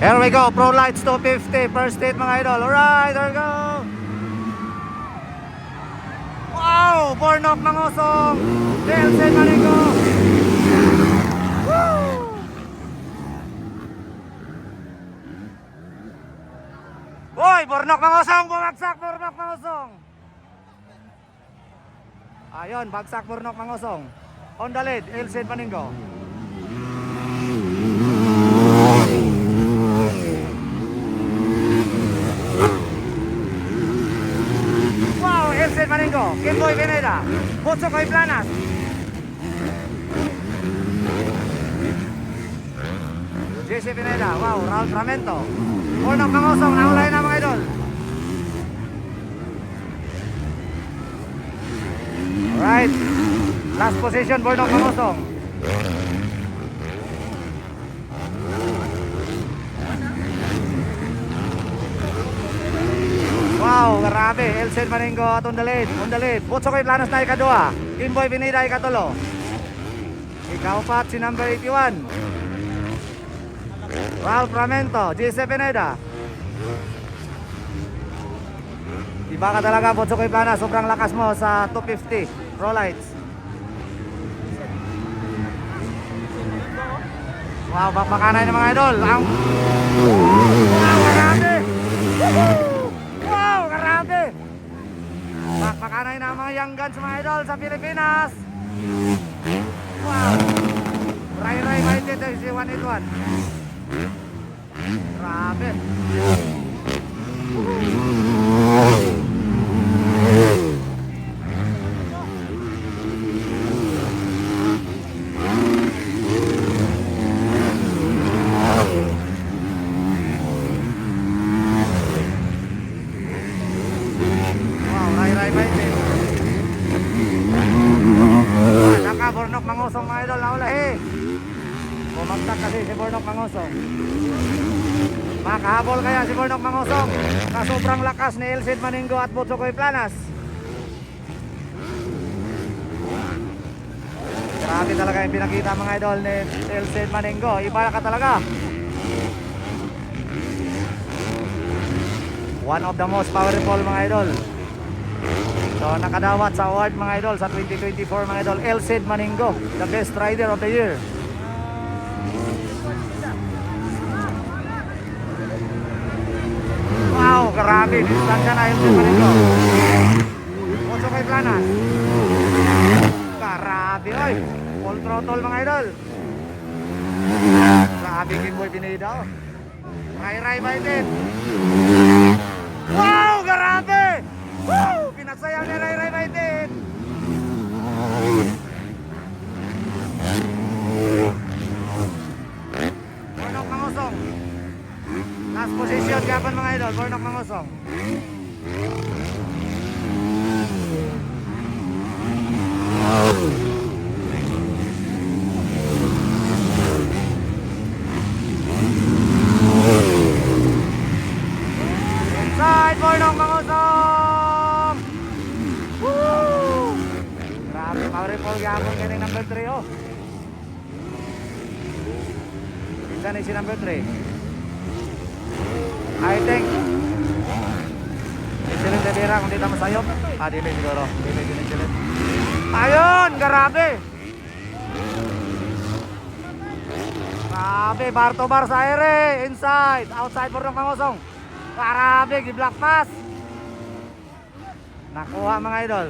Here we go, Pro Lights 250, first state mga idol. Alright, there we go. Wow, Bornok Mangosong. Delsen Manigo. Woo! Hoy, Bornok Mangosong, bumagsak Bornok Mangosong. Ayun, bagsak Bornok Mangosong. On the lead, Elsen Paningo. Wow, Elsen Maningo, Veneda, Botsokoy Planas. JC Pineda, wow, Raul Tramento. Bornok Mangosong, naulay na mga idol. Alright, last position, Bornok Mangosong. Wow, grabe. Elsen Maningo at the lead. Butso kay Planos na ikadua. Kimboy Pinida ikatulo. Ikaupat si number 81. Ralph Ramento, Jesse Pineda. Iba ka talaga, Butso kay Planas. Sobrang lakas mo sa 250. Pro lights. Wow, bakbakanay ng mga idol. Ang... young guns mga idol sa Pilipinas. Wow! Ray Ray Mighty ito si 181. Grabe. Wow, Ray Ray Mighty. Naka Bornok Mangosong mga idol, naulahi. Bumagsak kasi si Bornok Mangosong. Makahabol kaya si Bornok Mangosong sa sobrang lakas ni Elsid Maningo at Butsokoy Planas. Grabe talaga yung pinakita mga idol ni Elsid Maningo. Iba ka talaga. One of the most powerful mga idol. So nakadawat sa award mga idol sa 2024 mga idol. Elsid Maningo, the best rider of the year. Wow, grabe. Distansya na Elsid Maningo. Ocho kay Planas. Grabe, oy. Full throttle mga idol. Grabe Kimboy Pineda. oh. Ray Biden. Wow, grabe! Wow, pinagsayaw ni Ray Ray Biden. Bornok Mangosong. Last position kapan mga idol, Bornok. Inside Bornok Mangosong. Woo! Grabe, powerful gapon kaning number 3 oh. Isa si number 3. I think Silin de Vera kung di tama sayop. Ah, dili siguro. Dili, dili, dili. Ayun, grabe. Grabe, bar to bar sa ere. Inside, outside Bornok Mangosong. Grabe, gi-black pass. Nakuha mga idol.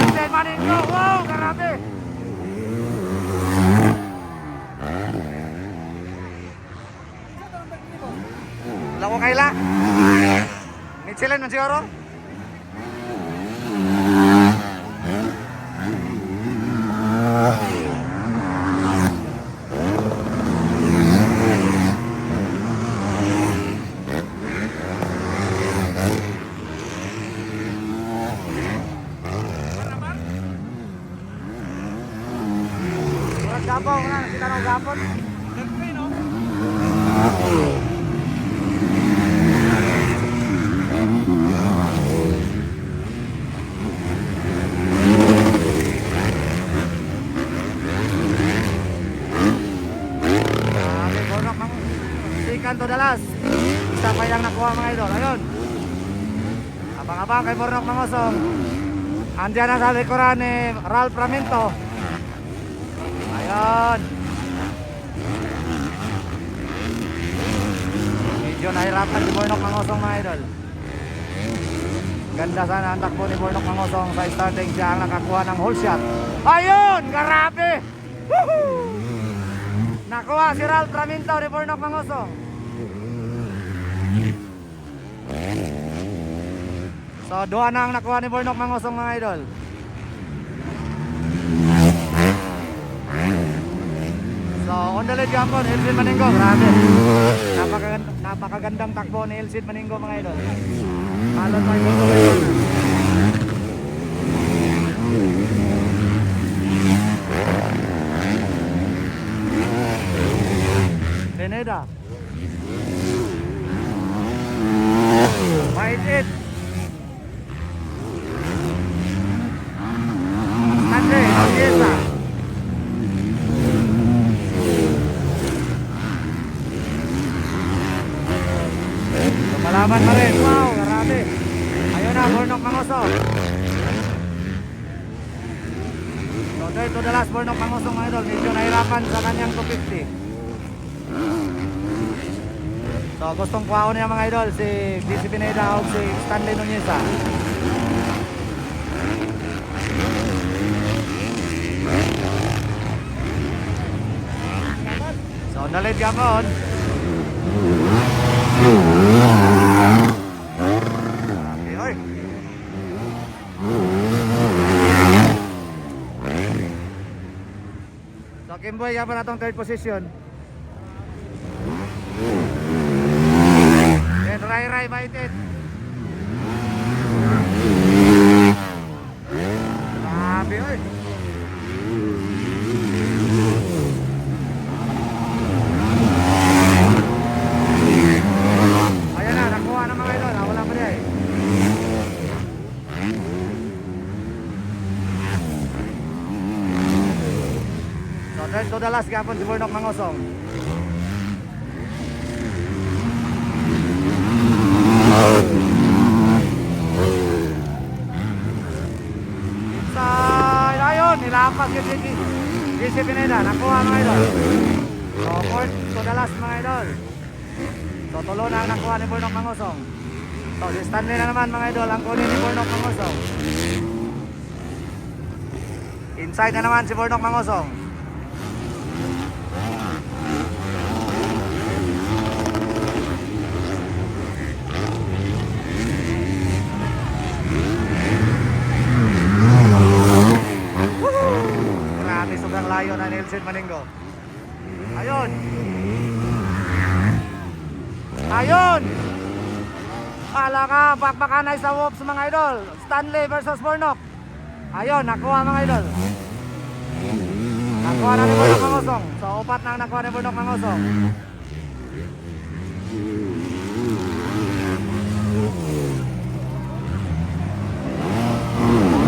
Enten Maningo, wow, grabe. Lako kaila. Michelin man siguro. Na, kita nang gapon. Dodalas. Isa pa yung nakuha mga idol. Ayun. Abang-abang kay Bornok Mangosong. Andiyan na sa likuran ni Ralph Raminto. Ayun. Medyo nahirapan si Bornok Mangosong mga idol. Ganda sana ang takbo ni Bornok Mangosong sa starting siya ang nakakuha ng whole shot. Ayun! Grabe! Woohoo! Nakuha si Ralph Raminto ni Bornok Mangosong. So, duha na ang nakuha ni Bornok Mangosong mga idol. So, on the lead yapon, Elsid Maninggo, grabe. Napakaganda, napakagandang takbo ni Elsid Maninggo mga idol. Halot pa yung Pineda. Maitit. Andre, Atiesa. Lumalaban pa rin. Wow, grabe. Ayun na, Bornok Mangoso. So, there to the last Bornok Mangoso mga idol. Medyo nahirapan sa kanyang 250. So, gustong kuhaon niya mga idol si DC Pineda o si Stanley Nuneza. So, nalit po. Okay. So, Kimboy, yan pa na tong third position. Rai Rai Maitit. Grabe, oy. Mga idol. ah, Wala pa niya eh. So, third to the last gapon si Bornok Mangosong. Inside, ayun, nilapas yung GG. GC Pineda, nakuha idol. So, fourth mga idol. So, na ang nakuha ni Mangosong. So, si na naman mga idol, ang kunin ni Bornok Mangosong. Inside na naman si Bornok Mangosong. exit Maninggo. Ayun. Ayun. Ala ka, bakbakan na sa Wolves mga idol. Stanley versus Bornok. Ayun, nakuha mga idol. Nakuha na ni Bornok Mangosong. So, upat na nakuha ni Bornok Mangosong. Mm-hmm.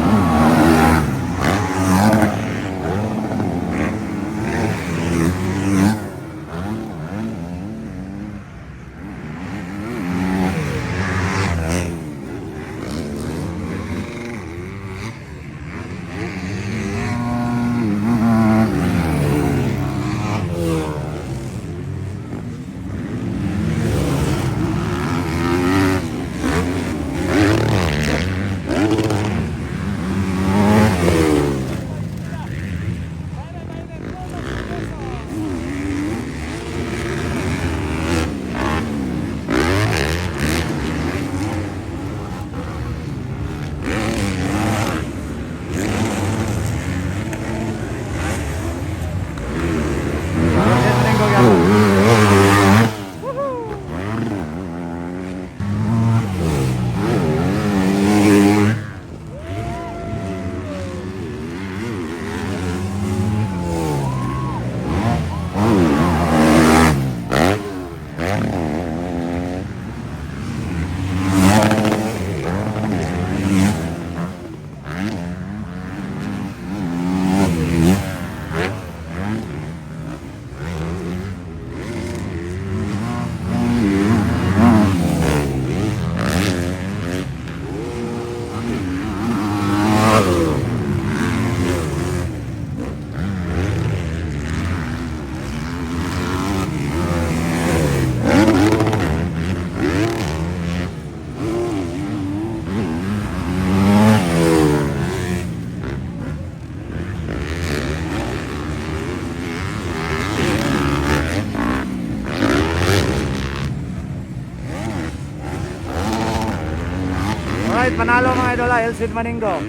Alright, panalo mga idol ha, Elsid Maningo.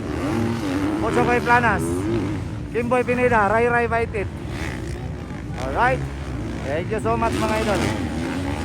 Ocho Koy Planas. Kimboy Pineda, Ray Ray Baitit. Alright. Thank you so much mga idol.